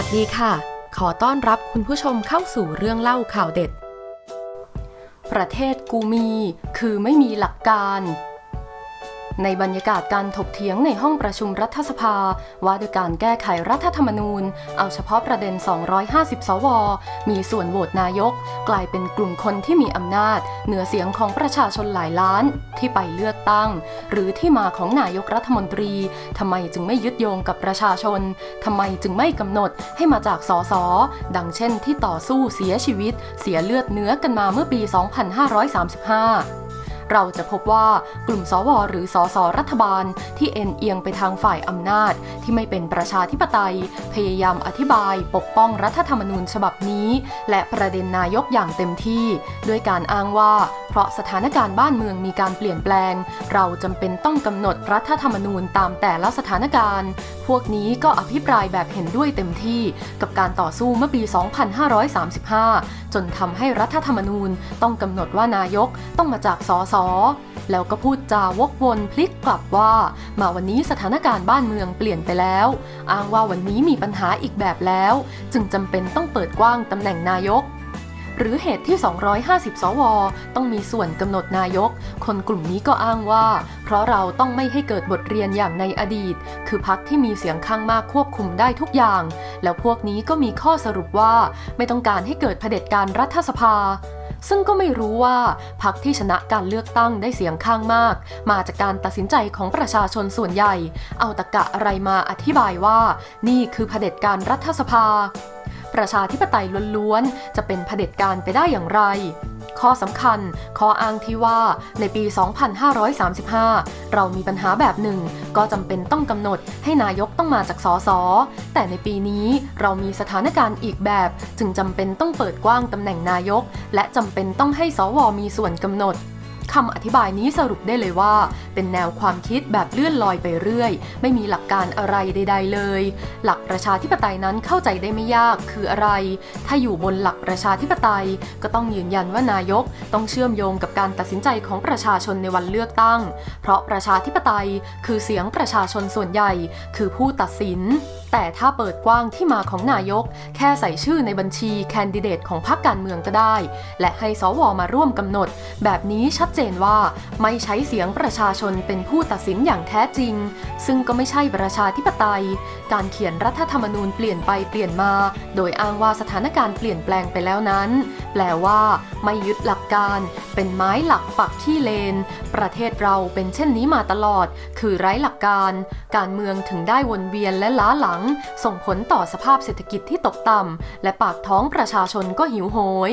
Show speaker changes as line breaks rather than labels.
ัสดีค่ะ ขอต้อนรับคุณผู้ชมเข้าสู่เรื่องเล่าข่าวเด็ด ประเทศกูมี คือไม่มีหลักการ ในบรรยากาศการถกเถียงในห้องประชุมรัฐสภา ว่าด้วยการแก้ไขรัฐธรรมนูญ เอาเฉพาะประเด็น 250 สว มีส่วนโหวตนายก กลายเป็นกลุ่มคนที่มีอำนาจ เหนือเสียงของประชาชนหลายล้าน ที่ไปเลือกตั้ง หรือที่มาของนายกรัฐมนตรีทำไมจึงไม่ยึดโยงกับประชาชนทำไมจึงไม่กำหนดให้มาจากสสดังเช่นที่ต่อสู้เสียชีวิต เสียเลือดเนื้อกันมาเมื่อปี 2535 เราจะพบว่ากลุ่มสวหรือสสรัฐบาล ที่เอ็นเอียงไปทางฝ่ายอำนาจ ที่ไม่เป็นประชาธิปไตย พยายามอธิบาย ปกป้องรัฐธรรมนูญฉบับนี้ และประเด็นนายกอย่างเต็มที่ ด้วยการอ้างว่า เพราะสถานการณ์บ้านเมืองมีการเปลี่ยนแปลง เราจำเป็นต้องกำหนดรัฐธรรมนูญตามแต่ละสถานการณ์ พวกนี้ก็อภิปรายแบบเห็นด้วยเต็มที่ กับการต่อสู้เมื่อปี 2535 จนทำให้รัฐธรรมนูญต้องกำหนดว่านายกต้องมาจากสสแล้วก็พูดจาวกวนพลิกกลับว่า มาวันนี้สถานการณ์บ้านเมืองเปลี่ยนไปแล้ว อ้างว่าวันนี้มีปัญหาอีกแบบแล้ว จึงจำเป็นต้องเปิดกว้างตำแหน่งนายก หรือเหตุที่ 250 สว ต้องมีส่วนกำหนดนายก คนกลุ่มนี้ก็อ้างว่า เพราะเราต้องไม่ให้เกิดบทเรียนอย่างในอดีต คือพักที่มีเสียงข้างมากควบคุมได้ทุกอย่าง แล้วพวกนี้ก็มีข้อสรุปว่า ไม่ต้องการให้เกิดเผด็จการรัฐสภาซึ่งก็ไม่รู้ว่าพักที่ชนะการเลือกตั้งได้เสียงข้างมาก มาจากการตัดสินใจของประชาชนส่วนใหญ่ เอาตะกะอะไรมาอธิบายว่า นี่คือเผด็จการรัฐสภา ประชาธิปไตยล้วนๆ จะเป็นเผด็จการไปได้อย่างไร ข้อสำคัญ ข้ออ้างที่ว่าในปี 2535 เรามีปัญหาแบบหนึ่ง ก็จำเป็นต้องกำหนดให้นายกต้องมาจากสสแต่ในปีนี้เรามีสถานการณ์อีกแบบ จึงจำเป็นต้องเปิดกว้างตำแหน่งนายก และจำเป็นต้องให้สวมีส่วนกำหนด คำอธิบายนี้สรุปได้เลยว่า เป็นแนวความคิดแบบเลื่อนลอยไปเรื่อย ไม่มีหลักการอะไรใด ๆ เลย หลักประชาธิปไตยนั้นเข้าใจได้ไม่ยากคืออะไร ถ้าอยู่บนหลักประชาธิปไตย ก็ต้องยืนยันว่านายกต้องเชื่อมโยงกับการตัดสินใจของประชาชนในวันเลือกตั้ง เพราะประชาธิปไตยคือเสียงประชาชนส่วนใหญ่ คือผู้ตัดสินแต่ถ้าเปิดกว้างที่มาของนายก แค่ใส่ชื่อในบัญชีแคนดิเดตของพรรคการเมืองก็ได้ และให้สวมาร่วมกำหนด แบบนี้ชัดเจนว่าไม่ใช้เสียงประชาชนเป็นผู้ตัดสินอย่างแท้จริง ซึ่งก็ไม่ใช่ประชาธิปไตย การเขียนรัฐธรรมนูญเปลี่ยนไปเปลี่ยนมา โดยอ้างว่าสถานการณ์เปลี่ยนแปลงไปแล้วนั้น แปลว่าไม่ยึดหลักการ เป็นไม้หลักปักที่เลน ประเทศเราเป็นเช่นนี้มาตลอด คือไร้หลักการ การเมืองถึงได้วนเวียนและล้าหลัง ส่งผลต่อสภาพเศรษฐกิจที่ตกต่ำและปากท้องประชาชนก็หิวโหย